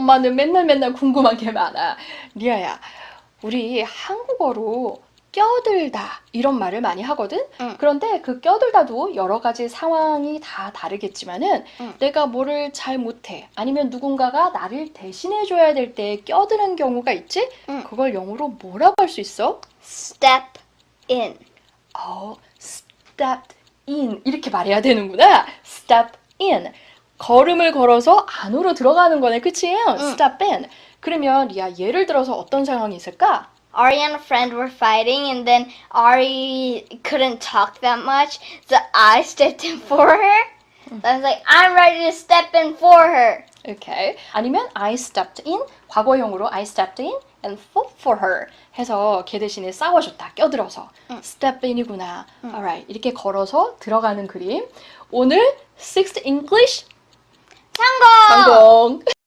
엄마는 맨날 맨날 궁금한 게 많아. 리아야, 우리 한국어로 껴들다 이런 말을 많이 하거든? 응. 그런데 그 껴들다도 여러 가지 상황이 다 다르겠지만은 응. 내가 뭐를 잘 못해 아니면 누군가가 나를 대신해 줘야 될 때 껴드는 경우가 있지? 응. 그걸 영어로 뭐라고 할 수 있어? Step in. 어, step in 이렇게 말해야 되는구나. step in. 걸음을 걸어서 안으로 들어가는 거네. 그치? step in. 그러면 리아 예를 들어서 어떤 상황이 있을까? Ari and a friend were fighting, and then Ari couldn't talk that much, so I stepped in for her. So I was like, I'm ready to step in for her. 이렇게 아니면 I stepped in 과거형으로 I stepped in and fought for her 해서 걔 대신에 싸워줬다 껴들어서 step in이구나 alright 이렇게 걸어서 들어가는 그림 오늘 Sixth English 성공